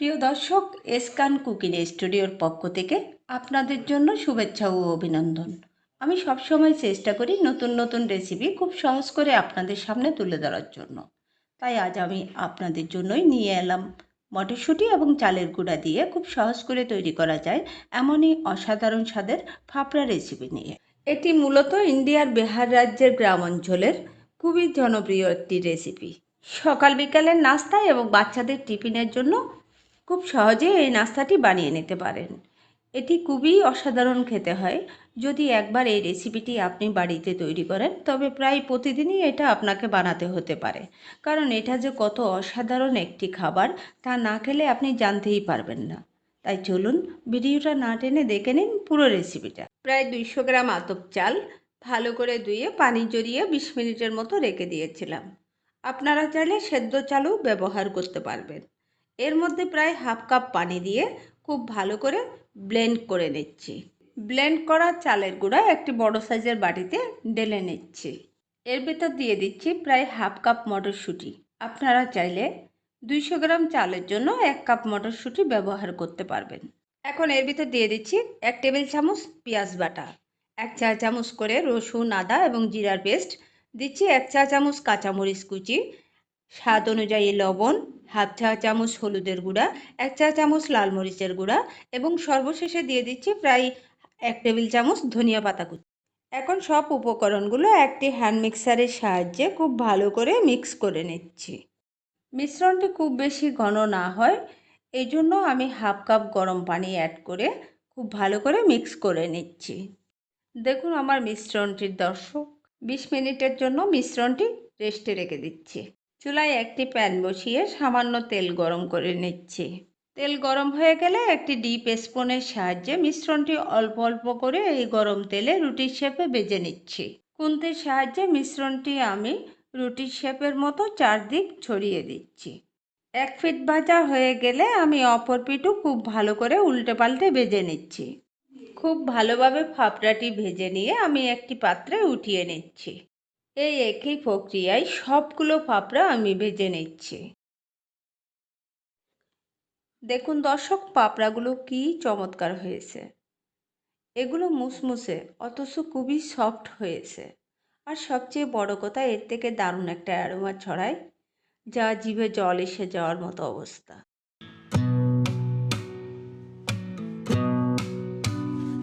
প্রিয় দর্শক, এসকান কুকিং স্টুডিওর পক্ষ থেকে আপনাদের জন্য শুভেচ্ছা ও অভিনন্দন। আমি সবসময় চেষ্টা করি নতুন নতুন রেসিপি খুব সহজ করে আপনাদের সামনে তুলে ধরার জন্য। তাই আজ আমি আপনাদের জন্যই নিয়ে এলাম মটরশুঁটি এবং চালের গুঁড়া দিয়ে খুব সহজ করে তৈরি করা যায় এমনই অসাধারণ স্বাদের ফাফড়া রেসিপি নিয়ে। এটি মূলত ইন্ডিয়ার বিহার রাজ্যের গ্রাম অঞ্চলের খুবই জনপ্রিয় একটি রেসিপি সকাল বিকালের নাস্তা এবং বাচ্চাদের টিফিনের জন্য খুব সহজে এই নাস্তাটি বানিয়ে নিতে পারেন। এটি খুবই অসাধারণ খেতে হয়। যদি একবার এই রেসিপিটি আপনি বাড়িতে তৈরি করেন, তবে প্রায় প্রতিদিনই এটা আপনাকে বানাতে হতে পারে। কারণ এটা যে কত অসাধারণ একটি খাবার, তা না খেলে আপনি জানতেই পারবেন না। তাই চলুন ভিডিওটা না টেনে দেখে নিন পুরো রেসিপিটা। প্রায় দুইশো গ্রাম আতপ চাল ভালো করে ধুয়ে পানি জড়িয়ে বিশ মিনিটের মতো রেখে দিয়েছিলাম। আপনারা চাইলে সেদ্ধ চালও ব্যবহার করতে পারবেন। এর মধ্যে প্রায় হাফ কাপ পানি দিয়ে খুব ভালো করে ব্লেন্ড করে নিচ্ছি। ব্লেন্ড করা চালের গুঁড়া একটি বড় সাইজের বাটিতে ঢেলে নিচ্ছি। এর ভেতর দিয়ে দিচ্ছি প্রায় হাফ কাপ মটরশুঁটি। আপনারা চাইলে দুইশো গ্রাম চালের জন্য এক কাপ মটরশুঁটি ব্যবহার করতে পারবেন। এখন এর ভিতর দিয়ে দিচ্ছি এক টেবিল চামচ পেঁয়াজ বাটা, এক চা চামচ করে রসুন, আদা এবং জিরার পেস্ট, দিচ্ছি এক চা চামচ কাঁচামরিচ কুচি স্বাদ অনুযায়ী লবণ, হাফ চা চামচ হলুদের গুঁড়া, এক চা চামচ লাল মরিচের গুঁড়া এবং সর্বশেষে দিয়ে দিচ্ছি প্রায় এক টেবিল চামচ ধনিয়া পাতা কুচি। এখন সব উপকরণগুলো একটি হ্যান্ড মিক্সারের সাহায্যে খুব ভালো করে মিক্স করে নিচ্ছি। মিশ্রণটি খুব বেশি ঘন না হয় এই জন্য আমি হাফ কাপ গরম পানি অ্যাড করে খুব ভালো করে মিক্স করে নিচ্ছি। দেখুন আমার মিশ্রণটির দর্শক, বিশ মিনিটের জন্য মিশ্রণটি রেস্টে রেখে দিচ্ছি। চুলায় একটি প্যান বসিয়ে সামান্য তেল গরম করে নিচ্ছি। তেল গরম হয়ে গেলে একটি ডিপ স্পুনের সাহায্যে মিশ্রণটি অল্প অল্প করে এই গরম তেলে রুটির শেপে বেজে নিচ্ছি। কুন্তির সাহায্যে মিশ্রণটি আমি রুটির শেপের মতো চারদিক ছড়িয়ে দিচ্ছি। এক ফিট ভাজা হয়ে গেলে আমি অপর পিঠও খুব ভালো করে উল্টে পাল্টে ভেজে নিচ্ছি। খুব ভালোভাবে ফাপড়াটি ভেজে নিয়ে আমি একটি পাত্রে উঠিয়ে নিচ্ছি। এই একই প্রক্রিয়ায় সবগুলো পাপড়া আমি ভেজে নিচ্ছি। দেখুন দর্শক পাপড়াগুলো কি চমৎকার হয়েছে। এগুলো মুসমুসে, অথচ খুবই সফট হয়েছে। আর সবচেয়ে বড় কথা, এর থেকে দারুণ একটা অ্যারোমা ছড়ায়, যা জিভে জল এসে যাওয়ার মতো অবস্থা।